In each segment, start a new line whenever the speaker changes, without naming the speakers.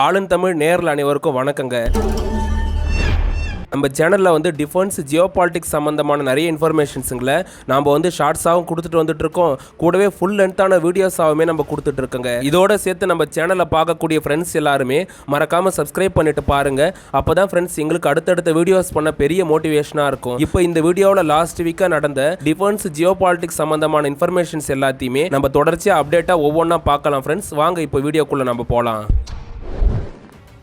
ஆளும் தமிழ் நேரில் அனைவருக்கும் வணக்கங்க. நம்ம சேனலில் வந்து டிஃபென்ஸ் ஜியோ பாலிட்டிக்ஸ் சம்மந்தமான நிறைய இன்ஃபர்மேஷன்ஸுங்களை நாம் வந்து ஷார்ட்ஸாகவும் கொடுத்துட்டு வந்துட்டு இருக்கோம் கூடவே ஃபுல் லென்த்தான வீடியோஸாகவுமே நம்ம கொடுத்துட்டு இருக்கோங்க இதோட சேர்த்து நம்ம சேனலை பார்க்கக்கூடிய ஃப்ரெண்ட்ஸ் எல்லாருமே மறக்காமல் சப்ஸ்கிரைப் பண்ணிட்டு பாருங்க. அப்போ தான் ஃப்ரெண்ட்ஸ் எங்களுக்கு அடுத்தடுத்த வீடியோஸ் பண்ண பெரிய மோட்டிவேஷனாக இருக்கும். இப்போ இந்த வீடியோவில் லாஸ்ட் வீக்காக நடந்த டிஃபென்ஸ் ஜியோ பாலிட்டிக்ஸ் சம்மந்தமான இன்ஃபர்மேஷன்ஸ் எல்லாத்தையுமே நம்ம தொடர்ச்சியாக அப்டேட்டாக ஒவ்வொன்றா பார்க்கலாம் ஃப்ரெண்ட்ஸ் வாங்க இப்போ வீடியோக்குள்ளே நம்ம போகலாம்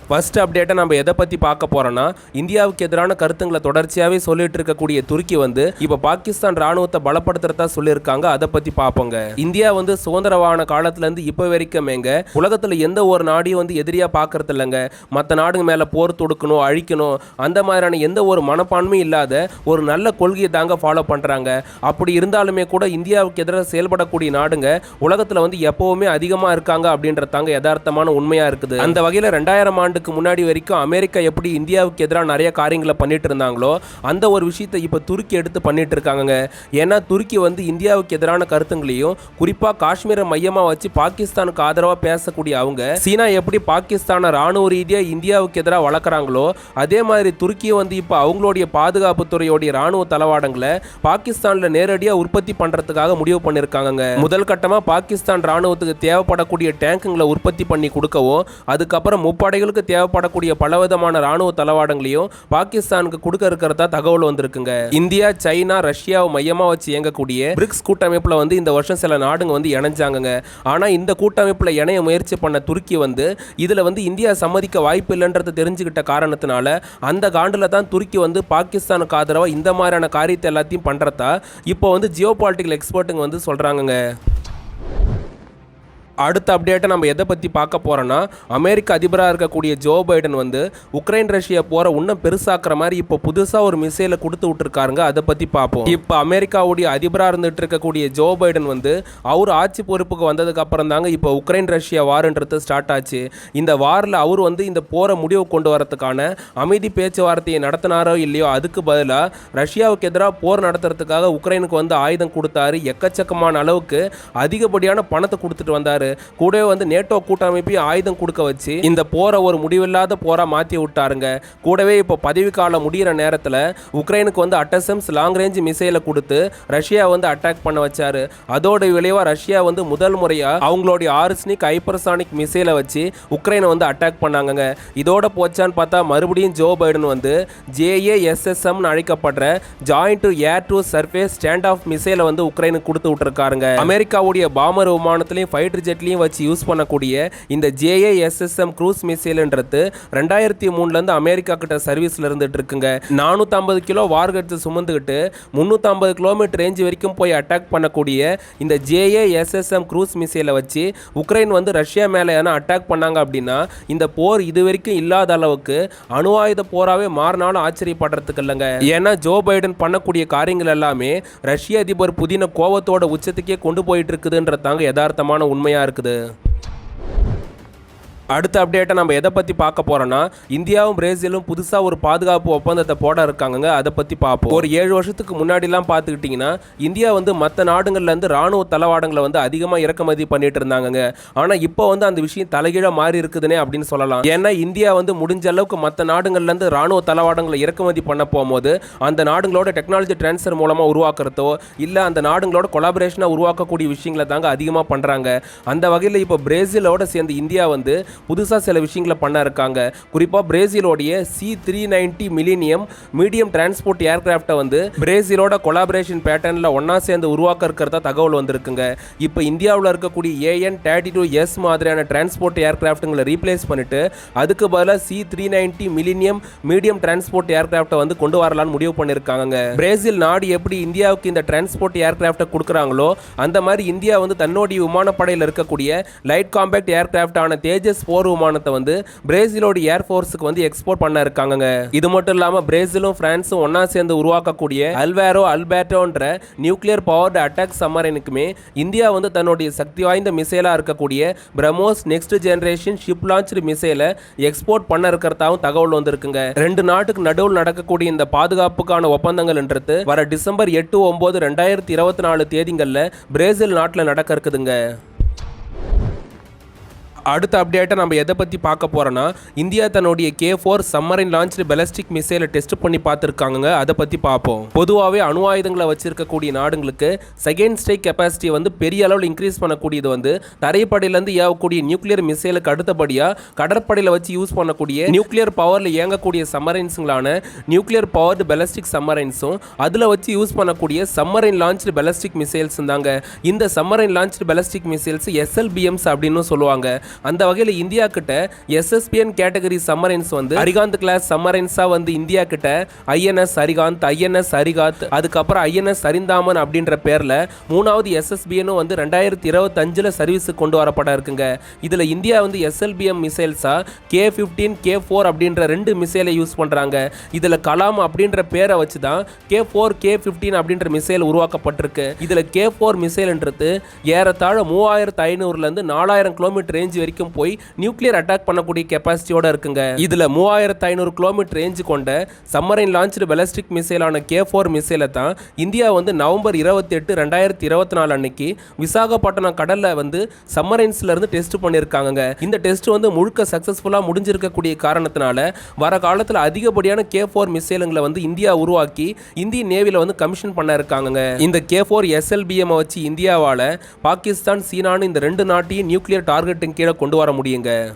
ஃபர்ஸ்ட் அப்டேட்டை நம்ம எதை பற்றி பார்க்க போகிறோன்னா இந்தியாவுக்கு எதிரான கருத்துங்களை தொடர்ச்சியாகவே சொல்லிட்டு இருக்கக்கூடிய துருக்கி வந்து இப்போ பாகிஸ்தான் ராணுவத்தை பலப்படுத்துறதா சொல்லியிருக்காங்க. அதை பற்றி பார்ப்போங்க. இந்தியா வந்து சுதந்திரமான காலத்துலேருந்து இப்போ வரைக்கும் எங்க உலகத்தில் எந்த ஒரு நாடையும் வந்து எதிரியாக பார்க்கறது இல்லைங்க. மற்ற நாடுங்க மேலே போர் தொடுக்கணும் அழிக்கணும் அந்த மாதிரியான எந்த ஒரு மனப்பான்மையும் இல்லாத ஒரு நல்ல கொள்கையை தாங்க ஃபாலோ பண்ணுறாங்க அப்படி இருந்தாலுமே கூட இந்தியாவுக்கு எதிராக செயல்படக்கூடிய நாடுங்க உலகத்தில் வந்து எப்போவுமே அதிகமாக இருக்காங்க அப்படின்றதாங்க யதார்த்தமான உண்மையாக இருக்குது. அந்த வகையில் ரெண்டாயிரம் ஆண்டு ஆண்டுக்கு முன்னாடி வரைக்கும் அமெரிக்கா எப்படி இந்தியாவுக்கு எதிராக நிறைய காரியங்களை பண்ணிட்டு இருந்தாங்களோ அந்த ஒரு விஷயத்தை இப்போ துருக்கி எடுத்து பண்ணிட்டு இருக்காங்க ஏன்னா துருக்கி வந்து இந்தியாவுக்கு எதிரான கருத்துங்களையும் குறிப்பாக காஷ்மீரை மையமாக வச்சு பாகிஸ்தானுக்கு ஆதரவாக பேசக்கூடிய அவங்க சீனா எப்படி பாகிஸ்தானை ராணுவ ரீதியாக இந்தியாவுக்கு எதிராக வளர்க்குறாங்களோ அதே மாதிரி துருக்கியை வந்து இப்போ அவங்களுடைய பாதுகாப்புத்துறையோடைய ராணுவ தளவாடங்களை பாகிஸ்தானில் நேரடியாக உற்பத்தி பண்ணுறதுக்காக முடிவு பண்ணியிருக்காங்க முதல் கட்டமாக பாகிஸ்தான் ராணுவத்துக்கு தேவைப்படக்கூடிய டேங்குங்களை உற்பத்தி பண்ணி கொடுக்கவும் அதுக்கப்புறம் முப்படைகளுக்கு தேவைப்படக்கூடிய பலவிதமான ராணுவ தளவாடங்களையும் பாகிஸ்தானுக்கு கொடுக்க இருக்கிறதா தகவல் வந்திருக்குங்க. இந்தியா சைனா ரஷ்யாவை மையமாக வச்சு இயங்கக்கூடிய பிரிக்ஸ் கூட்டமைப்பில் வந்து இந்த வருஷம் சில நாடுங்க வந்து இணைஞ்சாங்கங்க. ஆனால் இந்த கூட்டமைப்பில் இணைய முயற்சி பண்ண துருக்கி வந்து இதில் வந்து இந்தியா சம்மதிக்க வாய்ப்பு இல்லைன்றதை தெரிஞ்சுக்கிட்ட காரணத்தினால அந்த காண்டில் தான் துருக்கி வந்து பாகிஸ்தானுக்கு ஆதரவாக இந்த மாதிரியான காரியத்தை எல்லாத்தையும் பண்ணுறதா இப்போ வந்து ஜியோ பாலிட்டிக்கல் எக்ஸ்பர்ட்டுங்க வந்து சொல்கிறாங்கங்க அடுத்த அப்டேட்டை நம்ம எதை பற்றி பார்க்க போகிறோன்னா அமெரிக்க அதிபராக இருக்கக்கூடிய ஜோ பைடன் வந்து உக்ரைன் ரஷ்யா போகிற இன்னும் பெருசாக்குற மாதிரி இப்போ புதுசாக ஒரு மிசைலை கொடுத்து விட்டுருக்காருங்க. அதை பற்றி பார்ப்போம். இப்போ அமெரிக்காவுடைய அதிபராக இருந்துட்டு இருக்கக்கூடிய ஜோ பைடன் வந்து அவர் ஆட்சி பொறுப்புக்கு வந்ததுக்கு அப்புறம் தாங்க இப்போ உக்ரைன் ரஷ்யா வார்ன்றது ஸ்டார்ட் ஆச்சு. இந்த வாரில் அவர் வந்து இந்த போரை முடிவு கொண்டு வரதுக்கான அமைதி பேச்சுவார்த்தையை நடத்தினாரோ இல்லையோ அதுக்கு பதிலாக ரஷ்யாவுக்கு எதிராக போர் நடத்துறதுக்காக உக்ரைனுக்கு வந்து ஆயுதம் கொடுத்தாரு. எக்கச்சக்கமான அளவுக்கு அதிகப்படியான பணத்தை கொடுத்துட்டு வந்தார். கூடவே வந்து நேட்டோ கூட்டமைப்பையும் ஆயுதம் கொடுக்க வச்சு இந்த போரை ஒரு முடிவில்லாத போரா மாற்றி விட்டாருங்க. கூடவே இப்போ பதவி காலம் முடிகிற நேரத்தில் உக்ரைனுக்கு வந்து அட்டசம்ஸ் லாங் ரேஞ்ச் மிசைலை கொடுத்து ரஷ்யா வந்து அட்டாக் பண்ண வச்சாரு. அதோட விளைவாக ரஷ்யா வந்து முதல் முறையாக அவங்களுடைய ஆர்ஸ்னிக் ஹைப்பர்சானிக் மிசைலை வச்சு உக்ரைனை வந்து அட்டாக் பண்ணாங்கங்க. இதோட போச்சான்னு பார்த்தா மறுபடியும் ஜோ பைடன் வந்து ஜேஏஎஸ்எஸ்எம்னு அழைக்கப்படுற joint to air to surface standoff மிசைலை வந்து உக்ரைனுக்கு கொடுத்து விட்டுருக்காருங்க. அமெரிக்காவுடைய பாமர் விமானத்திலையும் ஃபைட்டர் ஜெட்லையும் வச்சு யூஸ் பண்ணக்கூடிய இந்த ஜேஏஎஸ்எஸ்எம் க்ரூஸ் மிசைல்ன்றது ரெண்டாயிரத்தி மூணுலேருந்து அமெரிக்கா கிட்ட சர்வீஸில் இருந்துட்டு இருக்குங்க. நானூற்றம்பது கிலோ வார்கட்ஸ் சுமந்துக்கிட்டு முந்நூற்றம்பது கிலோமீட்டர் ரேஞ்சு வரைக்கும் போய் அட்டாக் பண்ணக்கூடிய இந்த ஜேஏஎஸ்எஸ்எம் க்ரூஸ் மிசைலை வச்சு உக்ரைன் வந்து ரஷ்யா மேலே ஏன்னா அட்டாக் பண்ணாங்க அப்படின்னா இந்த போர் இது வரைக்கும் இல்லாத அளவுக்கு அணு ஆயுத போராகவே மாறினாலும் ஆச்சரியப்படுறதுக்கு இல்லைங்க. ஏன்னா ஜோ பைடன் பண்ணக்கூடிய காரியங்கள் எல்லாமே ரஷ்ய அதிபர் புதின கோவத்தோட உச்சத்துக்கே கொண்டு போயிட்டு இருக்குதுன்றதாங்க யதார்த்தமான உண்மையாக இருக்குது? அடுத்த அப்டேட்டை நம்ம எதை பற்றி பார்க்க போகிறோன்னா இந்தியாவும் பிரேசிலும் புதுசாக ஒரு பாதுகாப்பு ஒப்பந்தத்தை போட இருக்காங்கங்க. அதை பற்றி பார்ப்போம். ஒரு ஏழு வருஷத்துக்கு முன்னாடிலாம் பார்த்துக்கிட்டிங்கன்னா இந்தியா வந்து மற்ற நாடுகள்லேருந்து ராணுவ தளவாடங்களை வந்து அதிகமாக இறக்குமதி பண்ணிட்டு இருந்தாங்கங்க. ஆனால் இப்போ வந்து அந்த விஷயம் தலைகீழாக மாறி இருக்குதுனே அப்படின்னு சொல்லலாம். ஏன்னா இந்தியா வந்து முடிஞ்ச அளவுக்கு மற்ற நாடுகள்லேருந்து ராணுவ தளவாடங்களை இறக்குமதி பண்ண போகும்போது அந்த நாடுகளோட டெக்னாலஜி ட்ரான்ஸ்ஃபர் மூலமாக உருவாக்குறதோ இல்லை அந்த நாடுகளோட கொலாபரேஷனாக உருவாக்கக்கூடிய விஷயங்களை தாங்க அதிகமாக பண்ணுறாங்க அந்த வகையில் இப்போ பிரேசிலோட சேர்ந்து இந்தியா வந்து புதுசாக சில விஷயங்களை பண்ண இருக்காங்க. குறிப்பாக பிரேசிலோடைய C three ninety millennium medium transport ஏர்கிராஃப்டை வந்து பிரேசிலோட கொலாபரேஷன் பேட்டர்னில் ஒன்றா சேர்ந்து உருவாக்க இருக்கிறதா தகவல் வந்திருக்குங்க. இப்போ இந்தியாவில் இருக்கக்கூடிய ஏஎன் தேர்ட்டி டூ எஸ் மாதிரியான டிரான்ஸ்போர்ட் ஏர்கிராஃப்ட்டுங்களை ரீப்ளேஸ் பண்ணிட்டு அதுக்கு பதிலாக C three ninety millennium medium transport ஏர்கிராஃப்டை வந்து கொண்டு வரலாம்னு முடிவு பண்ணியிருக்காங்க பிரேசில் நாடு எப்படி இந்தியாவுக்கு இந்த டிரான்ஸ்போர்ட் ஏர்கிராஃப்டை கொடுக்குறாங்களோ அந்த மாதிரி இந்தியா வந்து தன்னுடைய விமானப்படையில் இருக்கக்கூடிய லைட் காம்பேக்ட் ஏர்கிராஃப்டான தேஜஸ் போர் விமானத்தை வந்து பிரேசிலோட ஏர்ஃபோர்ஸுக்கு வந்து எக்ஸ்போர்ட் பண்ண இருக்காங்க இது மட்டும் இல்லாமல் பிரேசிலும் பிரான்ஸும் ஒன்றா சேர்ந்து உருவாக்கக்கூடிய அல்வேரோ அல்பேட்டோன்ற நியூக்ளியர் பவர்டு அட்டாக் சம்மரனுக்குமே இந்தியா வந்து தன்னுடைய சக்தி வாய்ந்த மிசைலாக இருக்கக்கூடிய BrahMos next generation ship launched மிசைலை export பண்ண இருக்கிறதாவும் தகவல் வந்திருக்குங்க. ரெண்டு நாட்டுக்கு நடுவில் நடக்கக்கூடிய இந்த பாதுகாப்புக்கான ஒப்பந்தங்கள்ன்றது வர டிசம்பர் எட்டு ஒன்பது ரெண்டாயிரத்தி இருபத்தி நாலு தேதிகளில் பிரேசில் நாட்டில் நடக்க இருக்குதுங்க. அடுத்த அப்டேட்டை நம்ம எதை பற்றி பார்க்க போகிறோன்னா இந்தியா தன்னுடைய கே ஃபோர் சம்மரின் லான்ச்டு பெலஸ்டிக் மிசைலை டெஸ்ட் பண்ணி பார்த்துருக்காங்க அதை பற்றி பார்ப்போம். பொதுவாகவே அணு ஆயுதங்களை வச்சிருக்கக்கூடிய நாடுங்களுக்கு செகண்ட் ஸ்டேக் கெப்பாசிட்டியை வந்து பெரிய அளவில் இன்க்ரீஸ் பண்ணக்கூடியது வந்து தரைப்படையிலேருந்து ஏவக்கூடிய நியூக்ளியர் மிசைலுக்கு அடுத்தபடியாக கடற்படையில் வச்சு யூஸ் பண்ணக்கூடிய நியூக்ளியர் பவரில் இயங்கக்கூடிய சம்மரைன்ஸுங்களான நியூக்ளியர் பவர்டு பெலஸ்டிக் சம்மரைன்ஸும் அதில் வச்சு யூஸ் பண்ணக்கூடிய சம்மரைன் லான்ச்டு பெலஸ்டிக் மிசைல்ஸ் தாங்க. இந்த submarine launched ballistic missiles SLBMs அப்படின்னு சொல்லுவாங்க. அந்த வகையில் இந்தியா கிட்ட எஸ்எஸ்பிஎன் கேட்டகரி சம்மரைன்ஸ் வந்து அரிகாந்த் கிளாஸ் சம்மரைன்ஸா வந்து இந்தியா கிட்ட ஐஎன்எஸ் அரிகாந்த் ஐஎன்எஸ் அரிகாத் அதுக்கப்புறம் ஐஎன்எஸ் அரிந்தாமன் அப்படின்ற பேர்ல மூணாவது எஸ்எஸ்பிஎனும் வந்து ரெண்டாயிரத்தி இருபத்தஞ்சில் சர்வீஸுக்கு கொண்டு வரப்பட இருக்குங்க. இதில் இந்தியா வந்து எஸ்எல்பிஎம் மிசைல்ஸா கே ஃபிஃப்டீன் கே ஃபோர் அப்படின்ற ரெண்டு மிசைலை யூஸ் பண்ணுறாங்க இதில் கலாம் அப்படின்ற பேரை வச்சு தான் கே ஃபோர் கே ஃபிஃப்டீன் அப்படின்ற மிசைல் உருவாக்கப்பட்டிருக்கு. இதில் கே ஃபோர் மிசைல்ன்றது ஏறத்தாழ மூவாயிரத்து ஐநூறுலேருந்து நாலாயிரம் கிலோமீட்டர் ரேஞ்ச் வரைக்கும் போய் நியூக்ளியர் அட்டாக் பண்ணக்கூடிய கெப்பாசிட்டியோட இருக்குங்க. இதுல மூவாயிரத்து ஐநூறு கிலோமீட்டர் ரேஞ்ச் கொண்ட சம்மரைன் லான்ச்சு பெலஸ்டிக் மிசைலான கே ஃபோர் மிசைலை தான் இந்தியா வந்து நவம்பர் இருபத்தி எட்டு ரெண்டாயிரத்தி இருபத்தி நாலு அன்னைக்கு விசாகப்பட்டினம் கடல்ல வந்து சம்மரைன்ஸ்ல இருந்து டெஸ்ட் பண்ணியிருக்காங்க இந்த டெஸ்ட் வந்து முழுக்க சக்சஸ்ஃபுல்லாக முடிஞ்சிருக்கக்கூடிய காரணத்தினால வர காலத்தில் அதிகப்படியான கே ஃபோர் மிசைலுங்களை வந்து இந்தியா உருவாக்கி இந்திய நேவியில் வந்து கமிஷன் பண்ண இருக்காங்க இந்த கே ஃபோர் எஸ்எல்பிஎம் வச்சு இந்தியாவால் பாகிஸ்தான் சீனான்னு இந்த ரெண்டு நாட்டையும் நியூக்ளியர் டார்கெட்டின் கீழே கொண்டு வர முடியுங்க.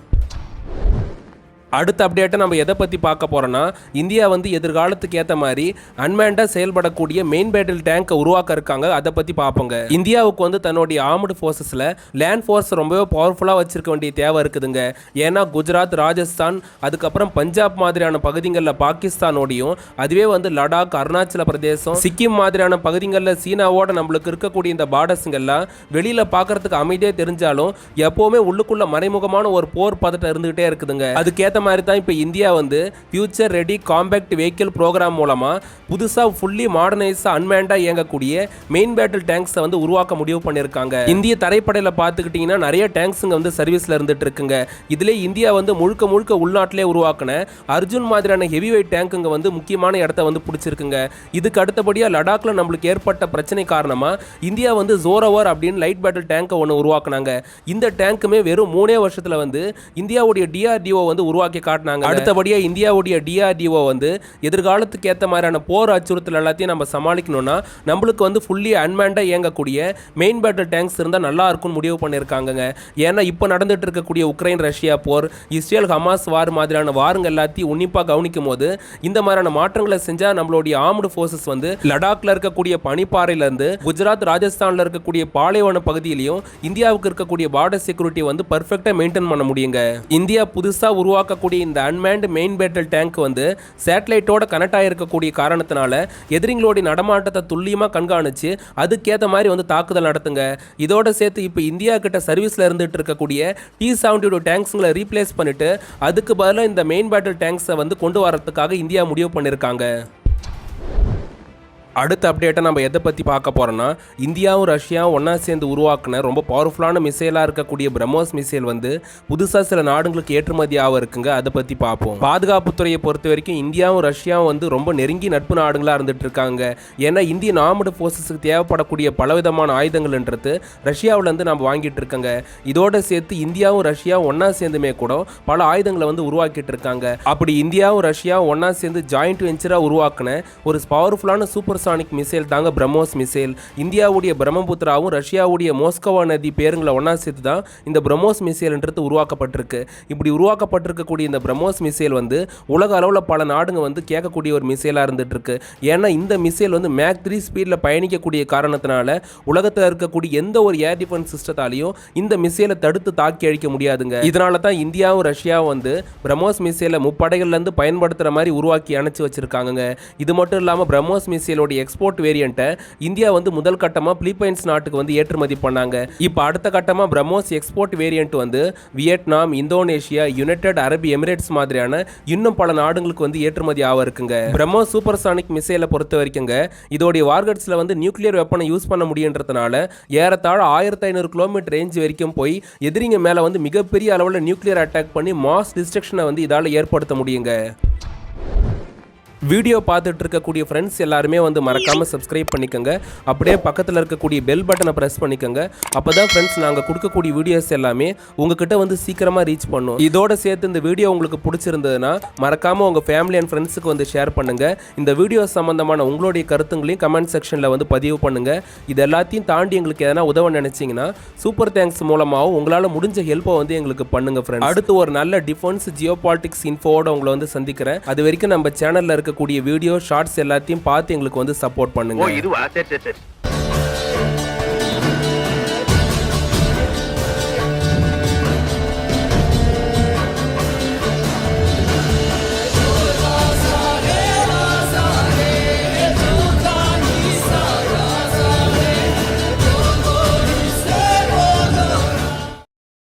அடுத்த அப்டேட்டை நம்ம எதை பற்றி பார்க்க போகிறோன்னா இந்தியா வந்து எதிர்காலத்துக்கு ஏற்ற மாதிரி அன்மேண்டாக செயல்படக்கூடிய மெயின் பேட்டில் டேங்கை உருவாக்க இருக்காங்க. அதை பற்றி பார்ப்போங்க. இந்தியாவுக்கு வந்து தன்னுடைய ஆர்ம்டு ஃபோர்ஸஸில் லேண்ட் ஃபோர்ஸ் ரொம்பவே பவர்ஃபுல்லாக வச்சிருக்க வேண்டிய தேவை இருக்குதுங்க. ஏன்னா குஜராத் ராஜஸ்தான் அதுக்கப்புறம் பஞ்சாப் மாதிரியான பகுதிகளில் பாகிஸ்தானோடையும் அதுவே வந்து லடாக் அருணாச்சல பிரதேசம் சிக்கிம் மாதிரியான பகுதிகளில் சீனாவோட நம்மளுக்கு இருக்கக்கூடிய இந்த பார்டர்ஸுங்கெல்லாம் வெளியில் பார்க்கறதுக்கு அமைதியாக தெரிஞ்சாலும் எப்போவுமே உள்ளுக்குள்ள மறைமுகமான ஒரு போர் பதட்டம் இருந்துகிட்டே இருக்குதுங்க. அதுக்கேற்ற மாதிரி தான் இப்போ இந்தியா வந்து future ready compact vehicle programme மூலமாக புதுசாக ஃபுல்லி மாடர்னைஸாக அன்மேண்டாக இயங்கக்கூடிய மெயின் பேட்டில் டேங்க்ஸை வந்து உருவாக்க முடிவு பண்ணியிருக்காங்க இந்திய தரைப்படையில் பார்த்துக்கிட்டிங்கன்னா நிறைய டேங்க்ஸுங்க வந்து சர்வீஸில் இருந்துட்டு இருக்குங்க. இதிலே இந்தியா வந்து முழுக்க முழுக்க உள்நாட்டிலே உருவாக்கின அர்ஜுன் மாதிரியான ஹெவி வெயிட் டேங்க்குங்க வந்து முக்கியமான இடத்த வந்து பிடிச்சிருக்குங்க. இதுக்கு அடுத்தபடியாக லடாக்ல நம்மளுக்கு ஏற்பட்ட பிரச்சனை காரணமாக இந்தியா வந்து ஜோரோவர் அப்படின்னு லைட் பேட்டில் டேங்கை ஒன்று உருவாக்குனாங்க. இந்த டேங்க்குமே வெறும் மூணே வருஷத்தில் வந்து இந்தியாவுடைய டிஆர்டிஓ வந்து உருவாக்கி காட்டினாங்க அடுத்தபடியாக இந்தியாவுடைய டிஆர்டிஓ வந்து எதிர்காலத்துக்கு ஏற்ற மாதிரியான போர் அச்சுறுத்தல் எல்லாத்தையும் நம்ம சமாளிக்கணும்னா நம்மளுக்கு வந்து ஃபுல்லி அன்மேண்டாக இயங்கக்கூடிய மெயின் பேட்டில் டேங்க்ஸ் இருந்தால் நல்லா இருக்கும்னு முடிவு பண்ணியிருக்காங்கங்க. ஏன்னா இப்போ நடந்துட்டு இருக்கக்கூடிய உக்ரைன் ரஷ்யா போர் இஸ்ரேல் ஹமாஸ் வார் மாதிரியான வாருங்க எல்லாத்தையும் உன்னிப்பாக கவனிக்கும் போது இந்த மாதிரியான மாற்றங்களை செஞ்சால் நம்மளுடைய ஆர்ம்டு ஃபோர்ஸஸ் வந்து லடாக்ல இருக்கக்கூடிய பனிப்பாறையிலேருந்து குஜராத் ராஜஸ்தானில் இருக்கக்கூடிய பாலைவன பகுதியிலையும் இந்தியாவுக்கு இருக்கக்கூடிய பார்டர் செக்யூரிட்டி வந்து பர்ஃபெக்டாக மெயின்டைன் பண்ண முடியுங்க. இந்தியா புதுசாக உருவாக்க இருக்கக்கூடிய இந்த அன்மேண்ட் மெயின் பேட்டில் டேங்க் வந்து சேட்டலைட்டோட கனெக்ட் ஆகிருக்கக்கூடிய காரணத்தினால எதிரிங்களுடைய நடமாட்டத்தை துல்லியமாக கண்காணித்து அதுக்கேற்ற மாதிரி வந்து தாக்குதல் நடத்துங்க. இதோட சேர்த்து இப்போ இந்தியா கிட்ட சர்வீஸில் இருந்துகிட்டு இருக்கக்கூடிய டி செவன்டி டூ டேங்க்ஸுங்களை ரீப்ளேஸ் பண்ணிவிட்டு அதுக்கு பதிலாக இந்த மெயின் பேட்டில் டேங்க்ஸை வந்து கொண்டு வரதுக்காக இந்தியா முடிவு பண்ணியிருக்காங்க அடுத்த அப்டேட்டை நம்ம எதை பற்றி பார்க்க போகிறோன்னா இந்தியாவும் ரஷ்யாவும் ஒன்றா சேர்ந்து உருவாக்கின ரொம்ப பவர்ஃபுல்லான மிசைலாக இருக்கக்கூடிய பிரம்மோஸ் மிசைல் வந்து புதுசாக சில நாடுகளுக்கு ஏற்றுமதி ஆக இருக்குங்க. அதை பற்றி பார்ப்போம். பாதுகாப்புத்துறையை பொறுத்த வரைக்கும் இந்தியாவும் ரஷ்யாவும் வந்து ரொம்ப நெருங்கி நட்பு நாடுகளாக இருந்துட்டு இருக்காங்க. ஏன்னா இந்திய நாமடு ஃபோர்ஸஸுக்கு தேவைப்படக்கூடிய பலவிதமான ஆயுதங்கள்ன்றது ரஷ்யாவிலேருந்து நம்ம வாங்கிட்டு இருக்கோங்க. இதோடு சேர்த்து இந்தியாவும் ரஷ்யாவும் ஒன்றா சேர்ந்துமே கூட பல ஆயுதங்களை வந்து உருவாக்கிட்டு இருக்காங்க. அப்படி இந்தியாவும் ரஷ்யாவும் ஒன்றா சேர்ந்து ஜாயிண்ட் வெஞ்சராக உருவாக்கின ஒரு பவர்ஃபுல்லான சூப்பர் சூப்பர்சானிக் மிசைல் தாங்க பிரம்மோஸ் மிசைல் இந்தியாவுடைய பிரம்மபுத்திராவும் ரஷ்யாவுடைய மோஸ்கவா நதி பேருங்களை ஒன்றா சேர்த்து தான் இந்த பிரம்மோஸ் மிசைல்ன்றது உருவாக்கப்பட்டிருக்கு. இப்படி உருவாக்கப்பட்டிருக்கக்கூடிய இந்த பிரம்மோஸ் மிசைல் வந்து உலக அளவில் பல நாடுங்க வந்து கேட்கக்கூடிய ஒரு மிசைலாக இருந்துட்டு இருக்கு ஏன்னா இந்த மிசைல் வந்து மேக் த்ரீ ஸ்பீடில் பயணிக்கக்கூடிய காரணத்தினால உலகத்தில் இருக்கக்கூடிய எந்த ஒரு ஏர் டிஃபென்ஸ் சிஸ்டத்தாலையும் இந்த மிசைலை தடுத்து தாக்கி அழிக்க முடியாதுங்க. இதனால தான் இந்தியாவும் ரஷ்யாவும் வந்து பிரம்மோஸ் மிசைலை முப்படைகள்லேருந்து பயன்படுத்துகிற மாதிரி உருவாக்கி அணைச்சி வச்சிருக்காங்க இது மட்டும் இல்லாமல் பிரம்மோஸ் மிசைலோட அதோடைய எக்ஸ்போர்ட் வேரியண்ட்டை இந்தியா வந்து முதல் கட்டமாக பிலிப்பைன்ஸ் நாட்டுக்கு வந்து ஏற்றுமதி பண்ணாங்க. இப்போ அடுத்த கட்டமாக பிரம்மோஸ் எக்ஸ்போர்ட் வேரியண்ட் வந்து Vietnam Indonesia United Arab Emirates மாதிரியான இன்னும் பல நாடுகளுக்கு வந்து ஏற்றுமதி ஆக இருக்குங்க. பிரம்மோஸ் சூப்பர்சானிக் மிசைலை பொறுத்த வரைக்குங்க இதோடைய வார்கட்ஸில் வந்து நியூக்ளியர் வெப்பனை யூஸ் பண்ண முடியுன்றதுனால ஏறத்தாழ ஆயிரத்தி ஐநூறு கிலோமீட்டர் ரேஞ்ச் வரைக்கும் போய் எதிரிங்க மேலே வந்து மிகப்பெரிய அளவில் நியூக்ளியர் அட்டாக் பண்ணி மாஸ் டிஸ்ட்ரக்ஷனை வந்து இதால் ஏற்படுத்த முடியுங்க. வீடியோ பார்த்துட்டு இருக்கக்கூடிய ஃப்ரெண்ட்ஸ் எல்லாருமே வந்து மறக்காமல் சப்ஸ்கிரைப் பண்ணிக்கோங்க. அப்படியே பக்கத்தில் இருக்கக்கூடிய பெல் பட்டனை ப்ரெஸ் பண்ணிக்கோங்க. அப்போ தான் ஃப்ரெண்ட்ஸ் நாங்கள் கொடுக்கக்கூடிய வீடியோஸ் எல்லாமே உங்ககிட்ட வந்து சீக்கிரமாக ரீச் பண்ணும். இதோட சேர்த்து இந்த வீடியோ உங்களுக்கு பிடிச்சிருந்ததுன்னா மறக்காமல் உங்கள் ஃபேமிலி அண்ட் ஃப்ரெண்ட்ஸுக்கு வந்து ஷேர் பண்ணுங்கள் இந்த வீடியோ சம்மந்தமான உங்களுடைய கருத்துங்களையும் கமெண்ட் செக்ஷனில் வந்து பதிவு பண்ணுங்கள் இது எல்லாத்தையும் தாண்டி எங்களுக்கு எதனா உதவ நினச்சிங்கன்னா சூப்பர் தேங்க்ஸ் மூலமாகவும் உங்களால் முடிஞ்ச ஹெல்ப்பை வந்து எங்களுக்கு பண்ணுங்க ஃப்ரெண்ட்ஸ் அடுத்து ஒரு நல்ல டிஃபென்ஸ் ஜியோ பாலிட்டிக்ஸ் இன்ஃபோட உங்களை வந்து சந்திக்கிறேன். அது வரைக்கும் நம்ம சேனலில் இருக்கக்கூடிய வீடியோ ஷார்ட்ஸ் எல்லாத்தையும் பார்த்து எங்களுக்கு வந்து சப்போர்ட் பண்ணுங்க.